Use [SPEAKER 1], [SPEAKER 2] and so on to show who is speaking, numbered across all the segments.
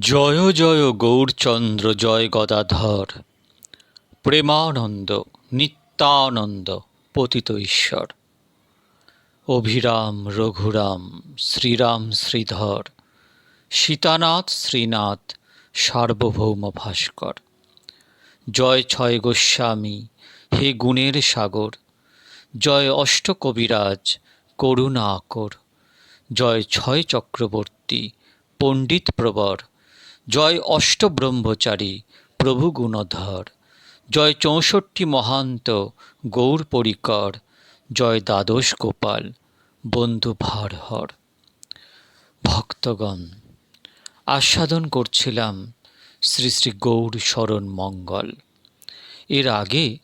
[SPEAKER 1] জয় জয় গৌরচন্দ্র, জয় গদাধর। প্রেমানন্দ, নিত্যানন্দ, পতিত ঈশ্বর। অভিরাম, রঘুরাম, শ্রীরাম শ্রীধর, সীতানাথ শ্রীনাথ, সার্বভৌম ভাস্কর। জয় ছয় গোস্বামী, হে গুণের সাগর। জয় অষ্টকবিরাজ করুণা আকর। জয় ছয় চক্রবর্তী, পণ্ডিত প্রবর। জয় অষ্টব্রহ্মচারী, প্রভু গুণধর। জয় চৌষট্টি মহান্ত, গৌর পরিকর। জয় দ্বাদশ গোপাল, বন্ধু ভারহর। ভক্তগণ, আস্বাদন করছিলাম শ্রী শ্রী গৌর শরণ মঙ্গল। এর আগে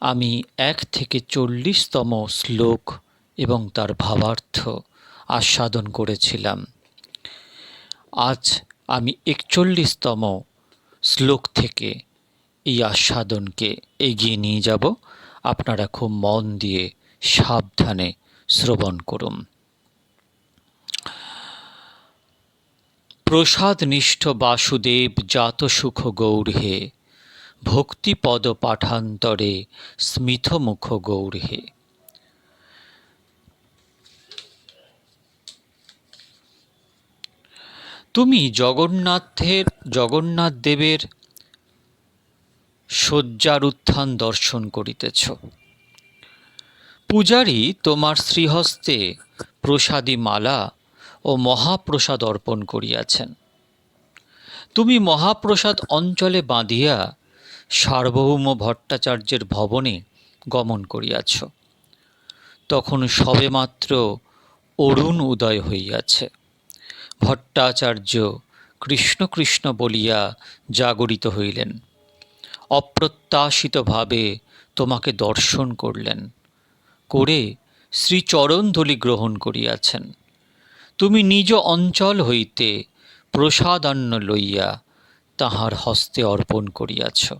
[SPEAKER 1] আমি এক থেকে চল্লিশতম শ্লোক এবং তার ভাবার্থ আস্বাদন করেছিলাম। আজ আমি একচল্লিশতম শ্লোক থেকে এই আস্বাদনকে এগিয়ে নিয়ে যাব। আপনারা খুব মন দিয়ে সাবধানে শ্রবণ করুন। প্রসাদনিষ্ঠ বাসুদেব জাত সুখ গৌরহে ভক্তিপদ পাঠান্তরে স্মিতমুখ গৌরহে তুমি জগন্নাথের, জগন্নাথ দেবের শয্যার উত্থান দর্শন করিতেছ। পূজারী তোমার শ্রীহস্তে প্রসাদী মালা ও মহাপ্রসাদ অর্পণ করিয়াছেন। তুমি মহাপ্রসাদ অঞ্চলে বাঁধিয়া সার্বভৌম ভট্টাচার্যের ভবনে গমন করিয়াছ। তখন সবেমাত্র অরুণ উদয় হইয়াছে। ভট্টাচার্য কৃষ্ণ কৃষ্ণ বলিয়া জাগরিত হইলেন। অপ্রত্যাশিতভাবে তোমাকে দর্শন করলেন, করে শ্রীচরণধলি গ্রহণ করিয়াছেন। তুমি নিজ অঞ্চল হইতে প্রসাদান্ন লইয়া তাহার হস্তে অর্পণ করিয়াছ।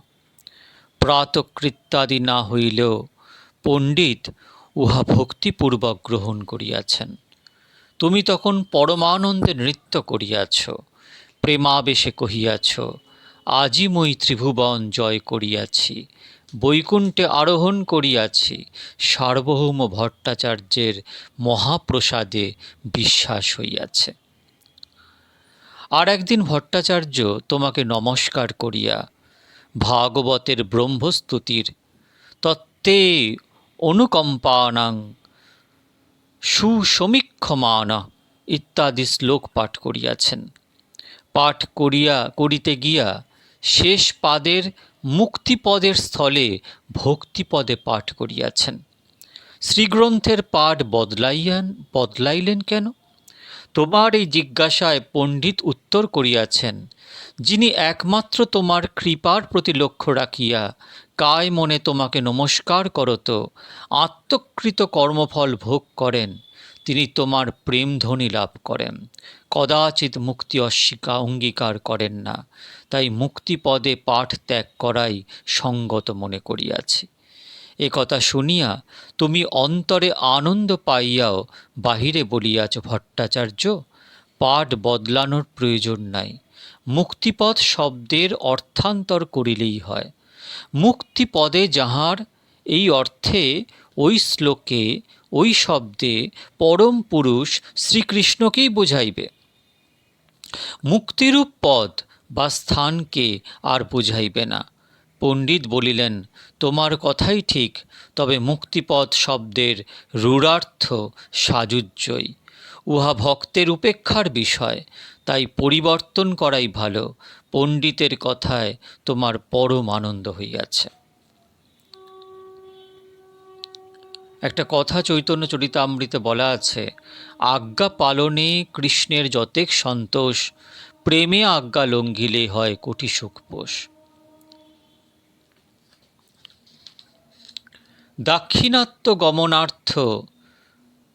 [SPEAKER 1] প্রাতকৃত্যাদি না হইলেও পণ্ডিত উহা ভক্তিপূর্বক গ্রহণ করিয়াছেন। তুমি তখন পরমানন্দে নৃত্য করিয়াছ, প্রেমাবেশে কহিয়াছ আজি মই ত্রিভুবন জয় করিয়াছি, বৈকুণ্ঠে আরোহণ করিয়াছি, সার্বভৌম ভট্টাচার্যের মহাপ্রসাদে বিশ্বাস হইয়াছে। আর একদিন ভট্টাচার্য তোমাকে নমস্কার করিয়া ভাগবতের ব্রহ্মস্তুতির তত্ত্বে অনুকম্পানাং সুসমীক্ষমানা ইত্যাদি শ্লোক পাঠ করিয়াছেন। পাঠ করিয়া, করিতে গিয়া শেষ পাদের, মুক্তিপদের স্থলে ভক্তিপদে পাঠ করিয়াছেন। শ্রীগ্রন্থের পাঠ বদলাইয়ান, বদলাইলেন কেন? তোমার এই জিজ্ঞাসায় পণ্ডিত উত্তর করিয়াছেন যিনি একমাত্র তোমার কৃপার প্রতি লক্ষ্য রাখিয়া কায় মনে তোমাকে নমস্কার করত, আত্মকৃত কর্মফল ভোগ করেন, তিনি তোমার প্রেমধ্বনি লাভ করেন। কদাচিৎ মুক্তি অস্বীকার, অঙ্গীকার করেন না, তাই মুক্তিপদে পাঠ ত্যাগ করাই সঙ্গত মনে করিয়াছি। এ কথা শুনিয়া তুমি অন্তরে আনন্দ পাইয়াও বাহিরে বলিয়াছ, ভট্টাচার্য, পাঠ বদলানোর প্রয়োজন নাই। মুক্তিপদ শব্দের অর্থান্তর করিলেই হয়। মুক্তিপদে যাহার এই অর্থে ওই শ্লোকে, ওই শব্দে পরম পুরুষ শ্রীকৃষ্ণকেই বোঝাইবে। মুক্তিরূপ পদ বা স্থানকে আর বুঝাইবে না। পণ্ডিত বলিলেন, তোমার কথাই ঠিক, তবে মুক্তিপদ শব্দের রূঢ়ার্থ সাজুজ্যই উহা ভক্তের উপেক্ষার বিষয়, তাই পরিবর্তন করাই ভালো, পণ্ডিতের কথায় তোমার পরম আনন্দ হইয়াছে। একটা কথা চৈতন্য চরিতামৃতে বলা আছে, আজ্ঞা পালনে কৃষ্ণের যতেক সন্তোষ, প্রেমে আজ্ঞা লঙ্ঘিলে হয় কোটি সুখপোষ দাক্ষিণাত্য গমনার্থ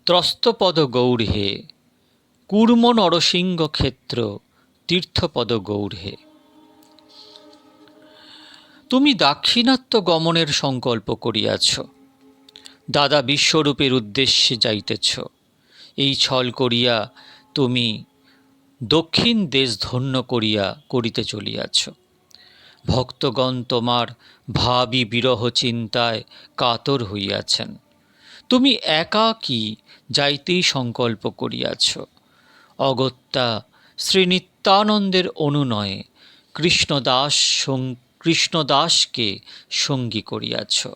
[SPEAKER 1] ত্রস্তপদ গৌরহে কুর্ম নরসিংহ ক্ষেত্র তীর্থপদ গৌরহে তুমি দাক্ষিণাত্য গমনের সংকল্প করিয়াছ। দাদা বিশ্বরূপের উদ্দেশ্যে যাইতেছ। এই ছল করিয়া তুমি দক্ষিণ দেশ ধন্য করিয়া করিতে চলিয়াছ। ভক্তগণ তোমার ভাবি বিরহ চিন্তায় কাতর হইয়াছেন। তুমি একাকী যাইতেই সংকল্প করিয়াছ। অগত্যা শ্রী নিত্যানন্দের অনুনয়ে কৃষ্ণদাস কৃষ্ণদাসকে সঙ্গী করিয়াছ।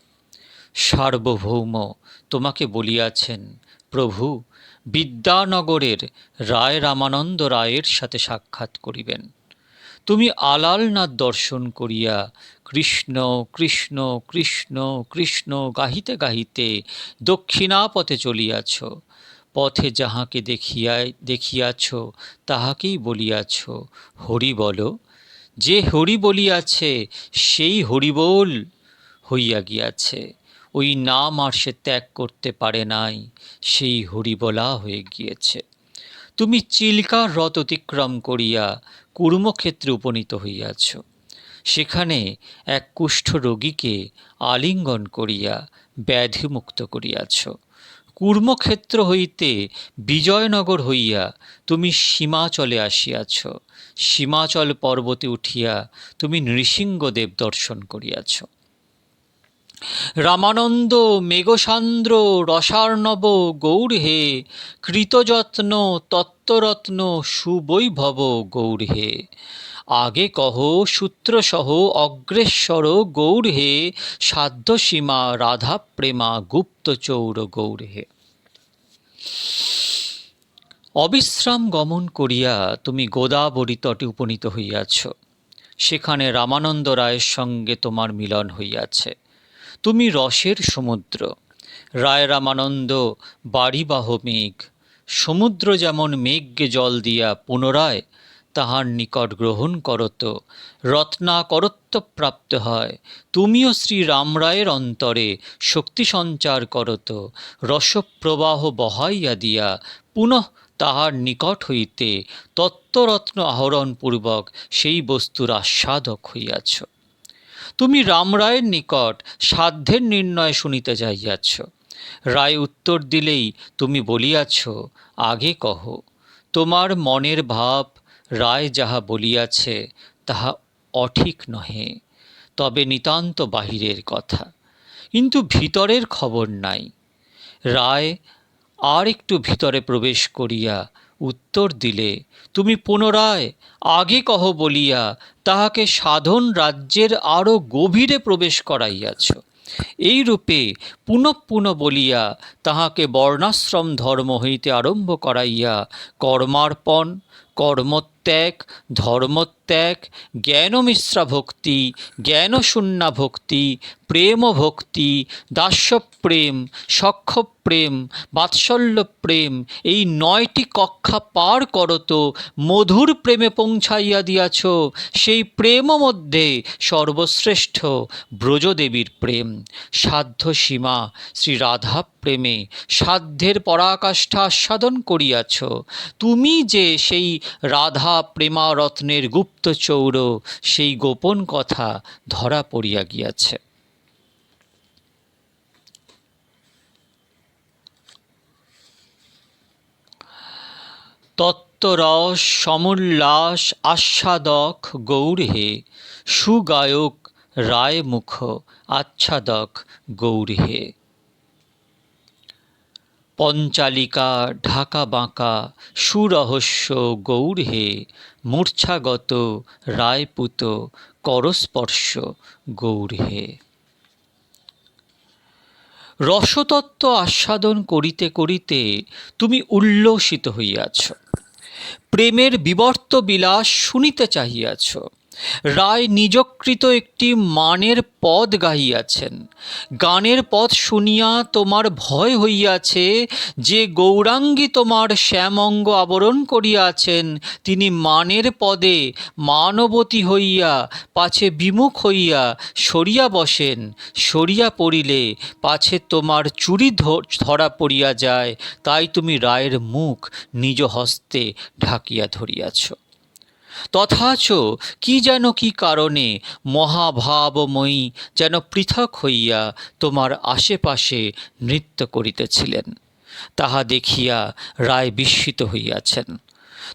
[SPEAKER 1] সার্বভৌম তোমাকে বলিয়াছেন, প্রভু, বিদ্যানগরের রায় রামানন্দ রায়ের সাথে সাক্ষাৎ করিবেন। তুমি আলালনাথ দর্শন করিয়া কৃষ্ণ কৃষ্ণ কৃষ্ণ কৃষ্ণ গাহিতে গাহিতে দক্ষিণা পথে চলিয়াছ। পথে যাহাকে দেখিয়া দেখিয়াছ, তাহাকেই বলিয়াছ, হরি বল। যে হরি বলিয়াছে, সেই হরিবোল হইয়া গিয়াছে। ওই নাম আর সে ত্যাগ করতে পারে নাই, সেই হরিবলা হয়ে গিয়েছে। তুমি চিল্কার রথ অতিক্রম করিয়া কুর্মক্ষেত্রে উপনীত হইয়াছ। সেখানে এক কুষ্ঠ রোগীকে আলিঙ্গন করিয়া ব্যাধিমুক্ত করিয়াছ। কুর্মক্ষেত্র হইতে বিজয়নগর হইয়া তুমি সীমাচলে আসিয়াছ। সীমাচল পর্বতে উঠিয়া তুমি নৃসিংহদেব দর্শন করিয়াছ। রামানন্দ, মেঘসান্দ্র, রসার্ণব গৌর হে কৃতযত্ন, তত্ত্বরত্ন, সুবৈভব গৌর হে আগে কহ সূত্রসহ, অগ্রেশ্বর গৌর হে, সাধ্যসীমা রাধা প্রেমা গুপ্তচৌর গৌর হে। অবিশ্রাম গমন করিয়া তুমি গোদাবরী তটে উপনীত হইয়াছ। সেখানে রামানন্দ রায়ের সঙ্গে তোমার মিলন হইয়াছে। তুমি রসের সমুদ্র। রায় রামানন্দ, বাড়িবাহ মেঘ। সমুদ্র যেমন মেঘকে জল দিয়া পুনরায় তাহার নিকট গ্রহণ করত। রত্নাকরত্ব প্রাপ্ত হয়। তুমিও শ্রী রামরায়ের অন্তরে শক্তি সঞ্চার করত। রসপ্রবাহ বহাইয়া দিয়া পুনঃ তাহার নিকট হইতে তত্ত্বরত্ন আহরণপূর্বক সেই বস্তুর আস্বাদক হইয়াছ। তুমি রামরায়ের নিকট সাধ্যের নির্ণয় শুনিতে যাইয়াছ। রায় উত্তর দিলেই তুমি বলিয়াছ, আগে কহ, তোমার মনের ভাব রায় যাহা বলিয়াছে, তাহা অঠিক নহে। তবে নিতান্ত বাহিরের কথা। কিন্তু ভিতরের খবর নাই। রায় আর একটু ভিতরে প্রবেশ করিয়া উত্তর দিলে, তুমি পুনরায় আগে কহ বলিয়া তাহাকে সাধন রাজ্যের আরও গভীরে প্রবেশ করাইয়াছ। এই রূপে পুনঃ পুনঃ বলিয়া তাহাকে বর্ণাশ্রম ধর্ম হইতে আরম্ভ করাইয়া কর্মার্পণ, কর্মত্যাগ ধর্মত্যাগ জ্ঞানমিশ্রা ভক্তি জ্ঞানশূন্যা ভক্তি, প্রেম ভক্তি দাস্যপ্রেম সখ্যপ্রেম বাৎসল্য প্রেম, এই নয়টি কক্ষা পার করত মধুর প্রেমে পৌঁছাইয়া দিয়াছ, সেই প্রেম মধ্যে সর্বশ্রেষ্ঠ ব্রজদেবীর প্রেম। সাধ্য সীমা, শ্রী রাধা প্রেমে সাধ্যের পরাকাষ্ঠা আস্বাদন করিয়াছ। তুমি যে সেই রাধা প্রেমারত্নের গুপ্তচৌর সেই গোপন কথা ধরা পড়িয়া গিয়াছে। তত্ত্বরস সমুল্লাস, আস্বাদক গৌর হে সুগায়ক রায় মুখ আচ্ছাদক গৌর হে পঞ্চালিকা, ঢাকা বাঁকা, সুরহস্য গৌর হে মূর্ছাগত, রায়পুত, করস্পর্শ গৌর হে রসতত্ত্ব আস্বাদন করিতে করিতে তুমি উল্লসিত হইয়াছ। প্রেমের বিবর্ত বিলাস শুনিতে চাহিয়াছ। রায় নিজকৃত একটি মানের পদ গাহিয়াছেন। গানের পথ শুনিয়া তোমার ভয় হইয়াছে, যে গৌরাঙ্গী তোমার শ্যামঙ্গ আবরণ করিয়াছেন, তিনি মানের পদে মানবতী হইয়া, পাছে বিমুখ হইয়া সরিয়া বসেন। সরিয়া পড়িলে পাছে তোমার চুরি ধরা পড়িয়া যায়, তাই তুমি রায়ের মুখ নিজ হস্তে ঢাকিয়া ধরিয়াছ। তথাচ কি যেন কি কারণে মহাভাবময়ী যেন পৃথক হইয়া তোমার আশেপাশে নৃত্য করিতেছিলেন। তাহা দেখিয়া রায় বিস্মিত হইয়াছেন।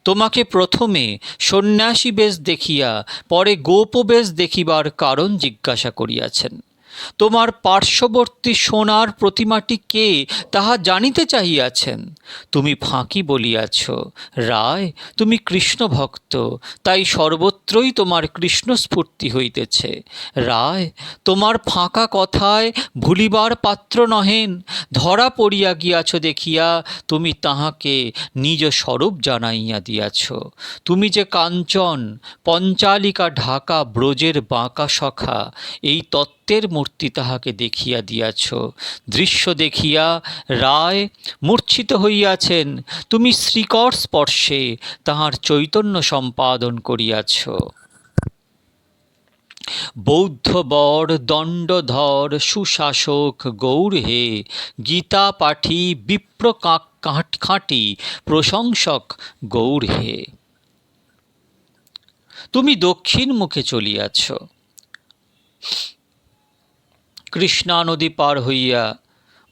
[SPEAKER 1] তোমাকে প্রথমে সন্ন্যাসী বেশ দেখিয়া পরে গোপবেশ দেখিবার কারণ জিজ্ঞাসা করিয়াছেন। তোমার পার্শ্ববর্তী সোনার প্রতিমাটি কে তাহা জানিতে চাহিয়াছেন? তুমি ফাঁকি বলিয়াছ। রায়, তুমি কৃষ্ণ ভক্ত তাই সর্বত্রই তোমার কৃষ্ণ স্ফূর্তি হইতেছে। রায়, তোমার ফাঁকা কথায় ভুলিবার পাত্র নহেন। ধরা পড়িয়া গিয়াছ দেখিয়া তুমি তাহাকে নিজ স্বরূপ জানাইয়া দিয়াছ। তুমি যে কাঞ্চন, পঞ্চালিকা ঢাকা ব্রজের বাঁকা সখা, এই তত্ত্বের মূর্তি তাহাকে দেখিয়া দিয়াছ। দৃশ্য দেখিয়া রায় মূর্ছিত হইয়াছেন। তুমি শ্রীকর স্পর্শে তাহার চৈতন্য সম্পাদন করিয়াছ। বৌদ্ধ বর, দণ্ডধর, সুশাসক গৌর হে, গীতা পাঠী, বিপ্র খাঁটি প্রশংসক গৌর হে। তুমি দক্ষিণ মুখে চলিয়াছ। কৃষ্ণা নদী পার হইয়া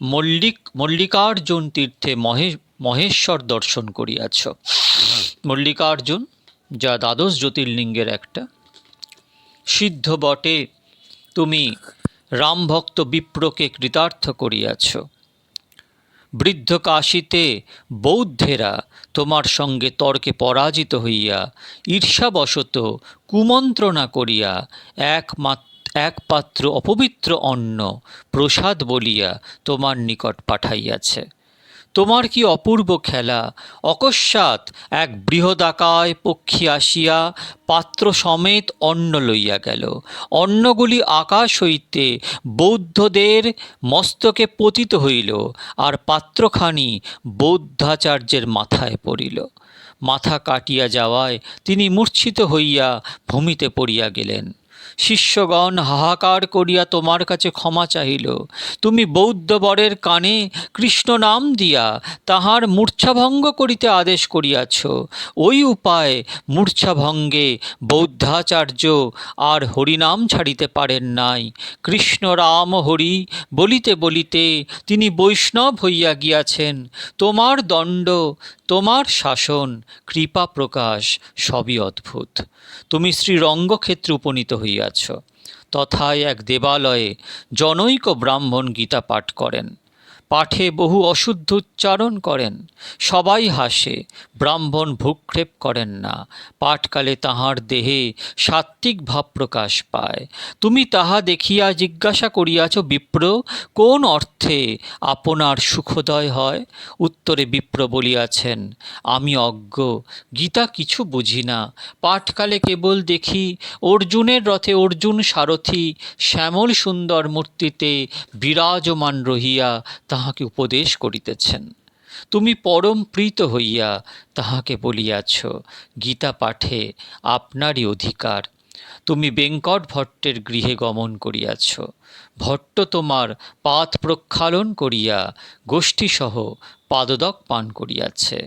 [SPEAKER 1] মল্লিক, মল্লিকার্জুন তীর্থে মহে, মহেশ্বর দর্শন করিয়াছ। মল্লিকার্জুন, যা দ্বাদশ জ্যোতির্লিঙ্গের একটা, সিদ্ধ বটে, তুমি রামভক্ত বিপ্রকে কৃতার্থ করিয়াছ। বৃদ্ধ কাশীতে বৌদ্ধেরা তোমার সঙ্গে তর্কে পরাজিত হইয়া ঈর্ষাবশত কুমন্ত্রণা করিয়া একমাত্র এক পাত্র অপবিত্র অন্ন প্রসাদ বলিয়া তোমার নিকট পাঠাইয়াছে। তোমার কি অপূর্ব খেলা? অকস্মাৎ এক বৃহদাকায় পক্ষী আসিয়া পাত্র সমেত অন্ন লইয়া গেল। অন্নগুলি আকাশ হইতে বৌদ্ধদের মস্তকে পতিত হইল আর পাত্রখানি বৌদ্ধাচার্যের মাথায় পড়িল। মাথা কাটিয়া যাওয়ায় তিনি মূর্ছিত হইয়া ভূমিতে পড়িয়া গেলেন। শিষ্যগণ হাহাকার করিয়া তোমার কাছে ক্ষমা চাহিল। তুমি বৌদ্ধ বরের কানে কৃষ্ণ নাম দিয়া তাহার মূর্ছাভঙ্গ করিতে আদেশ করিয়াছ। ওই উপায় মূর্ছাভঙ্গে বৌদ্ধাচার্য আর হরিনাম ছাড়িতে পারেন নাই। কৃষ্ণ রাম হরি বলিতে বলিতে তিনি বৈষ্ণব হইয়া গিয়াছেন। তোমার দণ্ড, তোমার শাসন, কৃপা প্রকাশ সবই অদ্ভুত। তুমি শ্রীরঙ্গক্ষেত্রে উপনীত হইয়াছ তথায় এক দেবালয়ে জনৈক ব্রাহ্মণ গীতা পাঠ করেন। পাঠে বহু অশুদ্ধ উচ্চারণ করেন। সবাই হাসে, ব্রাহ্মণ ভূক্ষেপ করেন না। পাঠকালে তাহার দেহে সাত্ত্বিক ভাব প্রকাশ পায়। তুমি তাহা দেখিয়া জিজ্ঞাসা করিয়াছ, বিপ্র, কোন অর্থে আপনার সুখোদয় হয়? উত্তরে বিপ্র বলিয়াছেন, আমি অজ্ঞ, গীতা কিছু বুঝি না। পাঠকালে কেবল দেখি অর্জুনের রথে অর্জুন সারথি, শ্যামল সুন্দর মূর্তিতে বিরাজমান রহিয়া তাহাকে উপদেশ করিতেছেন। তুমি পরম প্রীত হইয়া তাহাকে বলিয়াছ, গীতা পাঠে আপনারই অধিকার। তুমি বেঙ্কট ভট্টের গৃহে গমন করিয়াছ, ভট্ট তোমার পাত প্রক্ষালন করিয়া গোষ্ঠীসহ পাদদক পান করিয়াছে।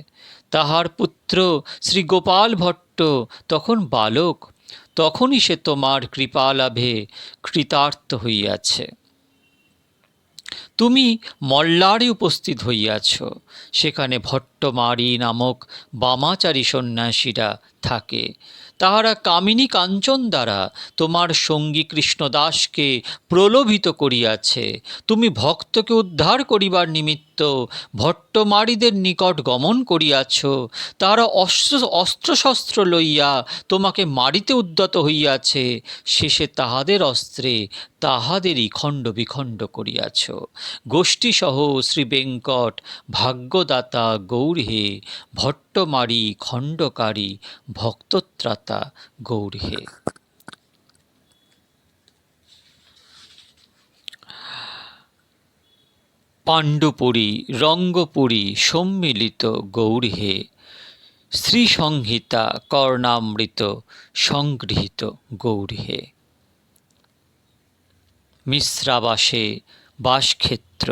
[SPEAKER 1] তাহার পুত্র শ্রী গোপাল ভট্ট তখন বালক, তখনই সে তোমার কৃপালাভে কৃতার্থ হইয়াছে। তুমি মল্লারে উপস্থিত হইয়াছ। সেখানে ভট্টমারি নামক বামাচারী সন্ন্যাসীরা থাকে। তাহারা কামিনী কাঞ্চন দ্বারা তোমার সঙ্গী কৃষ্ণদাসকে প্রলোভিত করিয়াছে। তুমি ভক্তকে উদ্ধার করিবার নিমিত্ত ভট্টমারীদের নিকট গমন করিয়াছ। তাহারা অস্ত্র, অস্ত্রশস্ত্র লইয়া তোমাকে মারিতে উদ্যত হইয়াছে। শেষে তাহাদের অস্ত্রে তাহাদেরই খণ্ড বিখণ্ড করিয়াছ। গোষ্ঠীসহ শ্রী বেঙ্কট ভাগ্যদাতা গৌরহে ভট্টমারি, খণ্ডকারী, ভক্তত্রাতা গৌরহে পাণ্ডুপুরী, রঙ্গপুরী সম্মিলিত গৌরহে শ্রীসংহিতা কর্ণামৃত সংগৃহীত গৌরহে মিশ্রাবাসে বাসক্ষেত্র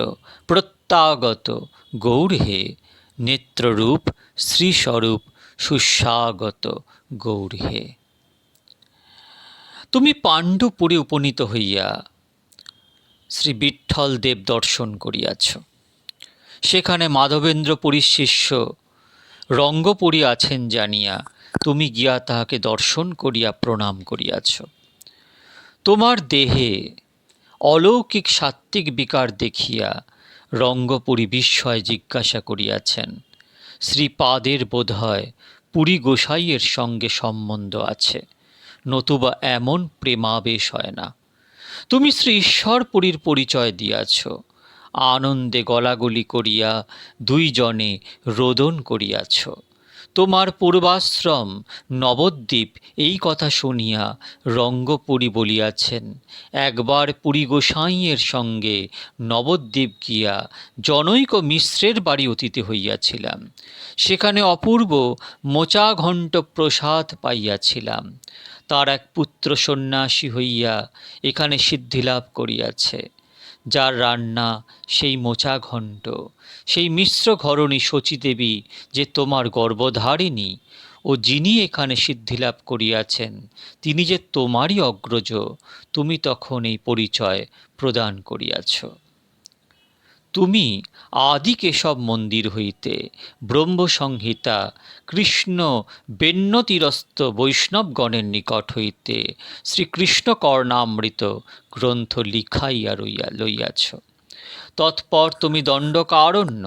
[SPEAKER 1] প্রত্যাগত গৌরহে নেত্ররূপ শ্রীস্বরূপ সুস্বাগত গৌরহে তুমি পাণ্ডুপুরে উপনীত হইয়া শ্রী বিঠ্ঠল দেব দর্শন করিয়াছ। সেখানে মাধবেন্দ্র পুরীর শিষ্য রঙ্গপুরী আছেন জানিয়া তুমি গিয়া তাহাকে দর্শন করিয়া প্রণাম করিয়াছ। তোমার দেহে অলৌকিক সাত্ত্বিক বিকার দেখিয়া রঙ্গপুরী বিস্ময় জিজ্ঞাসা করিয়াছেন, শ্রীপাদের বোধ হয় পুরী গোসাইয়ের সঙ্গে সম্বন্ধ আছে, নতুবা এমন প্রেমাবেশ হয় না। তুমি শ্রী ঈশ্বরপুরীর পরিচয় দিয়াছ, আনন্দে গলাগলি করিয়া দুইজনে রোদন করিয়াছ। তোমার পূর্বাশ্রম, নবদ্বীপ, এই কথা শুনিয়া রঙ্গপুরী বলিয়াছেন। একবার পুরী গোসাইয়ের সঙ্গে নবদ্বীপ গিয়া জনৈক মিশ্রের বাড়ি অতীতে হইয়াছিলাম। সেখানে অপূর্ব মোচাঘণ্ট প্রসাদ পাইয়াছিলাম। তার এক পুত্র সন্ন্যাসী হইয়া এখানে সিদ্ধিলাভ করিয়াছে। যার রান্না সেই মোচা ঘণ্ট, সেই মিশ্র ঘরণী শচীদেবী যে তোমার গর্ভধারিণী ও যিনি এখানে সিদ্ধিলাভ করিয়াছেন, তিনি যে তোমারই অগ্রজ, তুমি তখন এই পরিচয় প্রদান করিয়াছ। তুমি আদি কেশব মন্দির হইতে ব্রহ্মসংহিতা, কৃষ্ণ বেণ্যতীরস্থ বৈষ্ণবগণের নিকট হইতে শ্রীকৃষ্ণ কর্ণামৃত গ্রন্থ লিখাইয়া রইয়া লইয়াছ। তৎপর তুমি দণ্ডকারণ্য,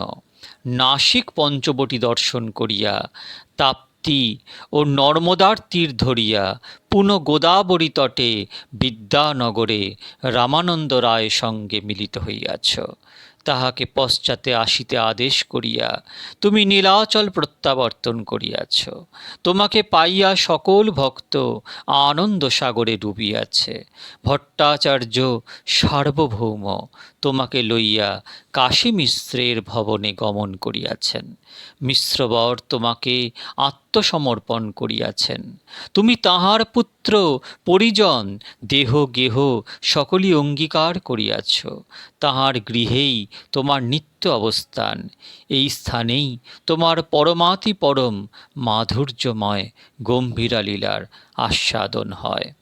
[SPEAKER 1] নাসিক পঞ্চবটি দর্শন করিয়া, তাপ্তি ও নর্মদার তীর ধরিয়া পুনঃ গোদাবরী তটে বিদ্যানগরে রামানন্দ রায় সঙ্গে মিলিত হইয়াছ। তাহাকে পশ্চাতে আসিতে আদেশ করিয়া, তুমি নীলাচল প্রত্যাবর্তন করিয়াছ। তোমাকে পাইয়া সকল ভক্ত আনন্দ সাগরে ডুবিয়াছে। ভট্টাচার্য সার্বভৌম তোমাকে লইয়া কাশী মিশ্রের ভবনে গমন করিয়াছেন। মিশ্রবর তোমাকে আত্মসমর্পণ করিয়াছেন। তুমি তাহার পুত্র, পরিজন, দেহ গেহ সকলই অঙ্গীকার করিয়াছ। তাহার গৃহেই তোমার নিত্য অবস্থান। এই স্থানেই তোমার পরমাতি পরম মাধুর্যময় গম্ভীরা লীলার আস্বাদন হয়।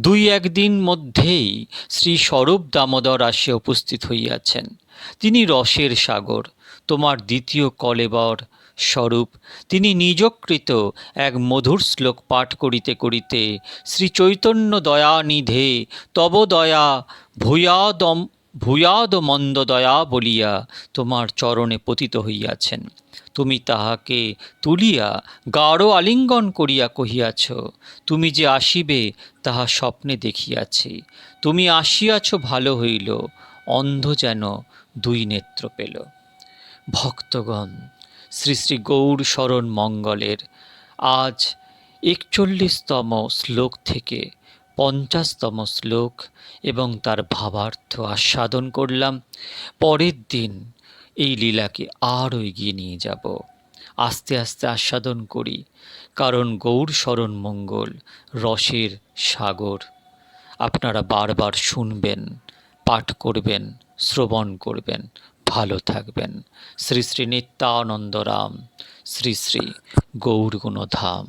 [SPEAKER 1] দুই একদিন মধ্যেই শ্রী স্বরূপ দামোদর আসিয়া উপস্থিত হইয়াছেন। তিনি রসের সাগর তোমার দ্বিতীয় কলেবর স্বরূপ। তিনি নিজকৃত এক মধুর শ্লোক পাঠ করিতে করিতে শ্রী চৈতন্য দয়ানিধে তব দয়া ভূয়াদম ভূয়াদ মন্দ দয়া বলিয়া তোমার চরণে পতিত হইয়াছেন। তুমি তাহাকে তুলিয়া গাঢ় আলিঙ্গন করিয়া কহিয়াছ, তুমি যে আসিবে তাহা স্বপ্নে দেখিয়াছি। তুমি আসিয়াছ ভালো হইল, অন্ধ যেন দুই নেত্র পেল। ভক্তগণ, শ্রী শ্রী গৌর শরণ মঙ্গলের আজ একচল্লিশতম শ্লোক থেকে পঞ্চাশতম শ্লোক এবং তার ভাবার্থ আস্বাদন করলাম। পরের দিন এই লীলাকে আরও এগিয়ে নিয়ে যাব। আস্তে আস্তে আস্বাদন করি, কারণ গৌর শরণ মঙ্গল রসের সাগর। আপনারা বারবার শুনবেন, পাঠ করবেন, শ্রবণ করবেন ভালো থাকবেন। শ্রী শ্রী নিত্যানন্দরাম শ্রী শ্রী গৌরগুণধাম।